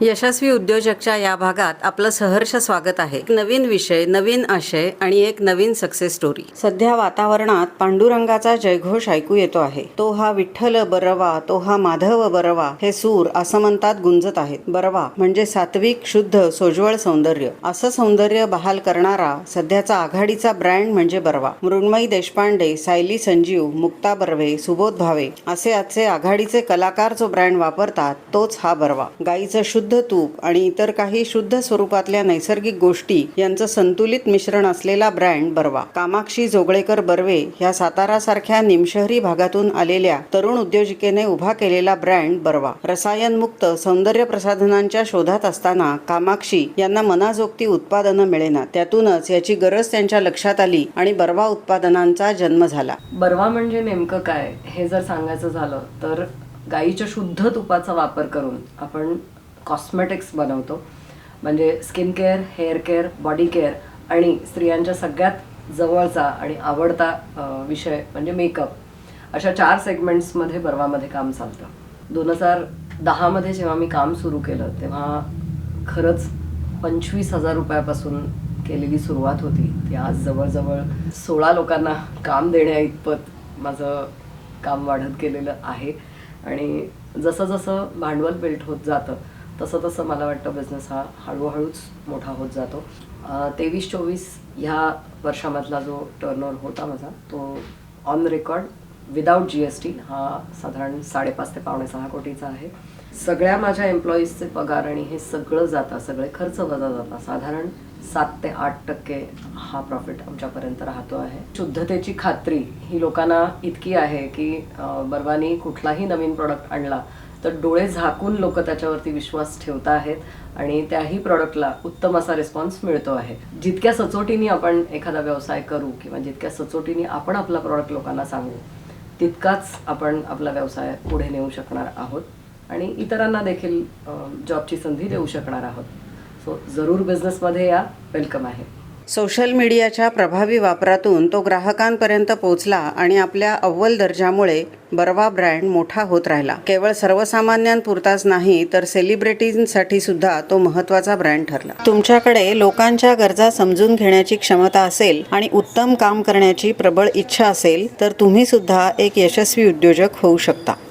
यशस्वी उद्योजकच्या या भागात आपलं सहर्ष स्वागत आहे. एक नवीन विषय नवीन आशय आणि एक नवीन सक्सेस स्टोरी सध्या वातावरणात पांडुरंगाचा जयघोष ऐकू येतो आहे. तो हा विठ्ठल बरवा तो हा माधव बरवा हे सूर असमंतात गुंजत आहेत. बरवा म्हणजे सात्विक शुद्ध सोज्वळ सौंदर्य. असं सौंदर्य बहाल करणारा सध्याचा आघाडीचा ब्रँड म्हणजे बरवा. मृण्मयी देशपांडे सायली संजीव मुक्ता बर्वे सुबोध भावे असे आजचे आघाडीचे कलाकार जो ब्रँड वापरतात तोच हा बरवा. गाईचं शुद्ध शुद्ध तूप आणि इतर काही शुद्ध स्वरूपातल्या नैसर्गिक गोष्टी यांचं संतुलित मिश्रण असलेला ब्रँड बरवा. कामाक्षी जोगळेकर बर्वे ह्या सातारा सारख्या निमशहरी भागातून आलेल्या तरुण उद्योजिकेने उभा केलेला ब्रँड बरवा. रसायनमुक्त सौंदर्य प्रसाधनांच्या शोधात असताना कामाक्षी यांना मनाजोगती उत्पादनं मिळेना. त्यातूनच याची गरज त्यांच्या लक्षात आली आणि बरवा उत्पादनांचा जन्म झाला. बरवा म्हणजे नेमकं काय? हे जर सांगायचं झालं तर गाईच्या शुद्ध तुपाचा वापर करून आपण कॉस्मेटिक्स बनवतो. म्हणजे skin care hair care body care आणि स्त्रियांच्या सगळ्यात जवळचा आणि आवडता विषय म्हणजे मेकअप अशा चार सेगमेंट्समध्ये बर्वामध्ये काम चालतं. दोन हजार दहामध्ये जेव्हा मी काम सुरू केलं तेव्हा खरंच पंचवीस हजार रुपयापासून केलेली सुरुवात होती. ती आज जवळजवळ सोळा लोकांना काम देण्या इतपत माझं काम वाढत गेलेलं आहे. आणि जसं जसं भांडवल बिल्ट होत जातं तसं तसं मला वाटतं बिझनेस हा हळूहळूच मोठा होत जातो. तेवीस चोवीस ह्या वर्षामधला जो टर्नओव्हर होता माझा तो on record without G S T हा साधारण साडेपाच ते पावणे सहा कोटीचा आहे. सगळ्या माझ्या एम्प्लॉईजचे पगार आणि हे सगळं जातं सगळे खर्च वजा जातात साधारण सात ते आठ टक्के हा प्रॉफिट आमच्यापर्यंत राहतो आहे. शुद्धतेची खात्री ही लोकांना इतकी आहे की बर्वानी कुठलाही नवीन प्रॉडक्ट आणला तर डोळे झाकून लोक त्याच्यावरती विश्वास ठेवत आहेत आणि त्याही प्रॉडक्टला उत्तम असा रिस्पॉन्स मिळतो आहे. जितक्या सचोटीने आपण एखादा व्यवसाय करू किंवा जितक्या सचोटीने आपण आपला प्रॉडक्ट लोकांना सांगू तितकाच आपण आपला व्यवसाय पुढे नेऊ शकणार आहोत आणि इतरांना देखील जॉबची संधी देऊ शकणार आहोत. सो जरूर बिझनेसमध्ये या. वेलकम आहे. सोशल मीडियाच्या प्रभावी वापरातून तो ग्राहकांपर्यंत पोहोचला आणि आपल्या अव्वल दर्जामुळे बर्वा ब्रँड मोठा होत राहिला. केवळ सर्वसामान्यांपुरताच नाही तर सेलिब्रिटींसाठी सुद्धा तो महत्त्वाचा ब्रँड ठरला. तुमच्याकडे लोकांच्या गरजा समजून घेण्याची क्षमता असेल आणि उत्तम काम करण्याची प्रबळ इच्छा असेल तर तुम्ही सुद्धा एक यशस्वी उद्योजक होऊ शकता.